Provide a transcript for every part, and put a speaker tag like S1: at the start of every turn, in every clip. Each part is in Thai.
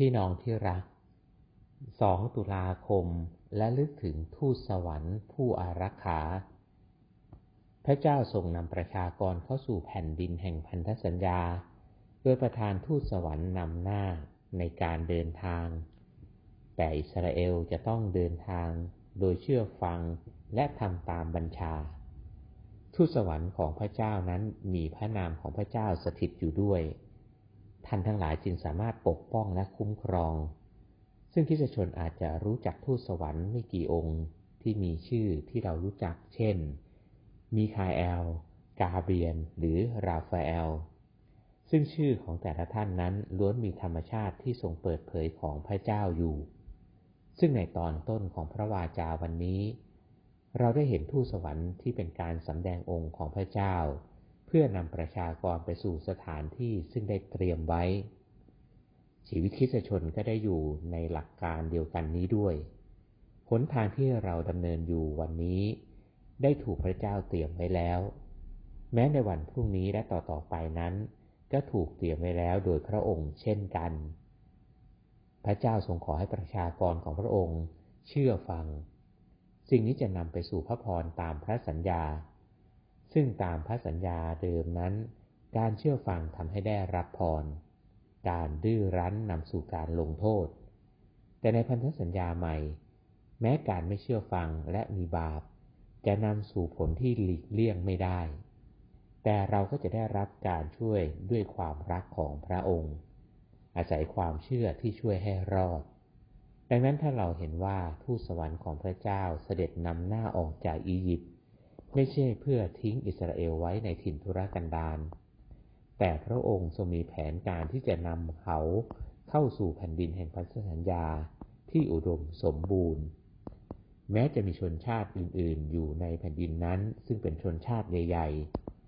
S1: พี่น้องที่รัก 2 ตุลาคม และลึกถึงทูตสวรรค์ผู้อารักขา พระเจ้าทรงนำประชากรเข้าสู่แผ่นดินแห่งพันธสัญญา โดยประทานทูตสวรรค์นำหน้าในการเดินทาง แต่อิสราเอลจะต้องเดินทางโดยเชื่อฟังและทำตามบัญชา ทูตสวรรค์ของพระเจ้านั้นมีพระนามของพระเจ้าสถิตอยู่ด้วย ท่านทั้งหลายจึงสามารถปกป้องและคุ้มครอง ซึ่งคิสชนอาจจะรู้จักทูตสวรรค์ไม่กี่องค์ที่มีชื่อที่เรารู้จัก เช่น มีคาเอล กาเบียน หรือราฟาเอล ซึ่งชื่อของแต่ละท่านนั้นล้วนมีธรรมชาติที่ทรงเปิดเผยของพระเจ้าอยู่ ซึ่งในตอนต้นของพระวาจาวันนี้ เราได้เห็นทูตสวรรค์ที่เป็นการสำแดงองค์ของพระเจ้า เพื่อนำประชากรไปสู่สถานที่ซึ่งได้เตรียมไว้ ชีวิตคริสชนก็ได้อยู่ในหลักการเดียวกันนี้ด้วยหนทางที่เราดำเนินอยู่วันนี้ ได้ถูกพระเจ้าเตรียมไว้แล้ว แม้ในวันพรุ่งนี้และต่อๆไปนั้น ก็ถูกเตรียมไว้แล้วโดยพระองค์เช่นกัน พระเจ้าทรงขอให้ประชากรของพระองค์ เชื่อฟัง สิ่งนี้จะนำไปสู่พระพรตามพระสัญญา ซึ่งตามพระสัญญาเดิมนั้น การเชื่อฟังทำให้ได้รับพร การดื้อรั้นนำสู่การลงโทษ แต่ในพันธสัญญาใหม่ แม้การไม่เชื่อฟังและมีบาป จะนำสู่ผลที่หลีกเลี่ยงไม่ได้ แต่เราก็จะได้รับการช่วยด้วยความรักของพระองค์ อาศัยความเชื่อที่ช่วยให้รอดดังนั้นถ้าเราเห็นว่าทูตสวรรค์ของพระเจ้าเสด็จนำหน้าออกจากอียิปต์ ไม่ใช่เพื่อทิ้งอิสราเอลไว้ในถิ่นทุรกันดารแต่พระองค์ทรงมีแผนการที่จะนำเขาเข้าสู่แผ่นดินแห่งพันธสัญญาที่อุดมสมบูรณ์ แม้จะมีชนชาติอื่น ๆ อยู่ในแผ่นดินนั้น ซึ่งเป็นชนชาติใหญ่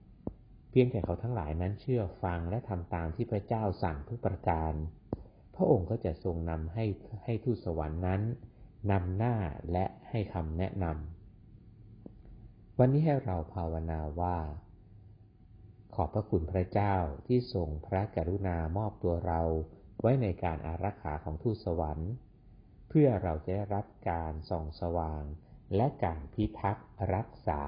S1: ๆ เพียงแต่เขาทั้งหลายนั้นเชื่อฟังและทำตามที่พระเจ้าสั่งทุกประการ พระองค์ก็จะทรงนำให้ให้ทูตสวรรค์นั้นนำหน้าและให้คำแนะนำ วันนี้ให้เราภาวนาว่า ขอบพระคุณพระเจ้าที่ทรงพระกรุณามอบตัวเราไว้ในการอารักขาของทูตสวรรค์ เพื่อเราจะได้รับการส่องสว่างและการพิทักษ์รักษา